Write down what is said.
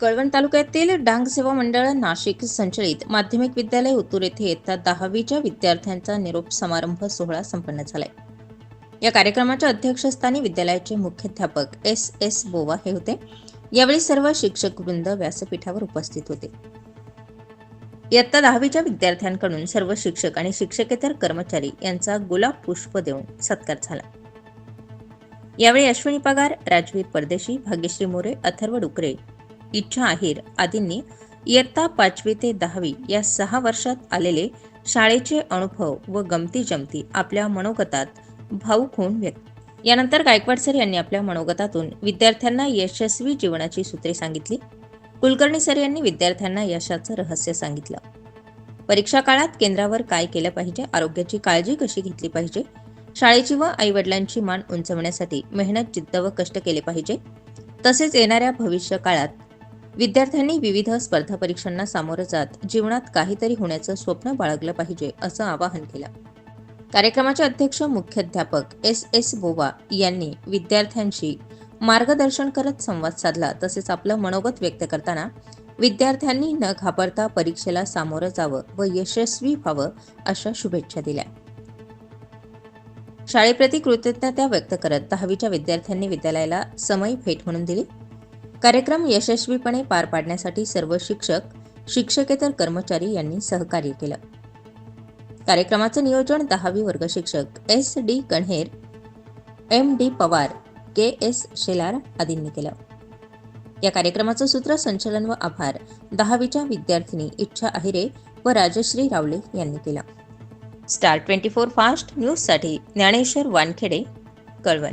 कळवण तालुक्यातील डांग सेवा मंडळ नाशिक संचलित माध्यमिक विद्यालय उत्तूर येथे इयत्ता दहावीच्या विद्यार्थ्यांचा निरोप समारंभ सोहळा संपन्न झालाय. या कार्यक्रमाच्या अध्यक्षस्थानी विद्यालयाचे मुख्याध्यापक एस एस बोवा हे होते. यावेळी सर्व शिक्षक वृंद व्यासपीठावर उपस्थित होते. इयत्ता दहावीच्या विद्यार्थ्यांकडून सर्व शिक्षक आणि शिक्षकेतर कर्मचारी यांचा गुलाब पुष्प देऊन सत्कार झाला. यावेळी अश्विनी पगार राजवीर परदेशी भाग्यश्री मोरे अथर्व डुकरे इच्छा आहेर आदींनी इयत्ता पाचवी ते दहावी या सहा वर्षात आलेले शाळेचे अनुभव व गमती जमती आपल्या मनोगतात भाऊक होऊन व्यक्त. यानंतर गायकवाड सर यांनी आपल्या मनोगतातून विद्यार्थ्यांना यशस्वी जीवनाची सूत्रे सांगितली. कुलकर्णी सर यांनी विद्यार्थ्यांना यशाचं रहस्य सांगितलं. परीक्षा काळात केंद्रावर काय केलं पाहिजे आरोग्याची काळजी कशी घेतली पाहिजे शाळेची व आईवडिलांची मान उंचवण्यासाठी मेहनत जिद्द व कष्ट केले पाहिजे तसेच येणाऱ्या भविष्य काळात विद्यार्थ्यांनी विविध स्पर्धा परीक्षांना सामोरं जात जीवनात काहीतरी होण्याचं स्वप्न बाळगलं पाहिजे असं आवाहन केलं. कार्यक्रमाचे अध्यक्ष मुख्याध्यापक एस एस बोवा यांनी विद्यार्थ्यांशी मार्गदर्शन करत संवाद साधला तसेच आपलं मनोगत व्यक्त करताना विद्यार्थ्यांनी न घाबरता परीक्षेला सामोरं जावं व यशस्वी व्हावं अशा शुभेच्छा दिल्या. शाळेप्रती कृतज्ञता व्यक्त करत दहावीच्या विद्यार्थ्यांनी विद्यालयाला समय भेट म्हणून दिली. कार्यक्रम यशस्वीपणे पार पाडण्यासाठी सर्व शिक्षक शिक्षकेतर कर्मचारी यांनी सहकार्य केलं. कार्यक्रमाचं नियोजन दहावी वर्ग शिक्षक S D Kanher M D Pawar K S Shelar आदींनी केलं. या कार्यक्रमाचं सूत्रसंचलन व आभार दहावीच्या विद्यार्थिनी इच्छा अहिरे व राजश्री रावले यांनी केला. स्टार ट्वेंटी फोर फास्ट न्यूजसाठी ज्ञानेश्वर वानखेडे कळवण.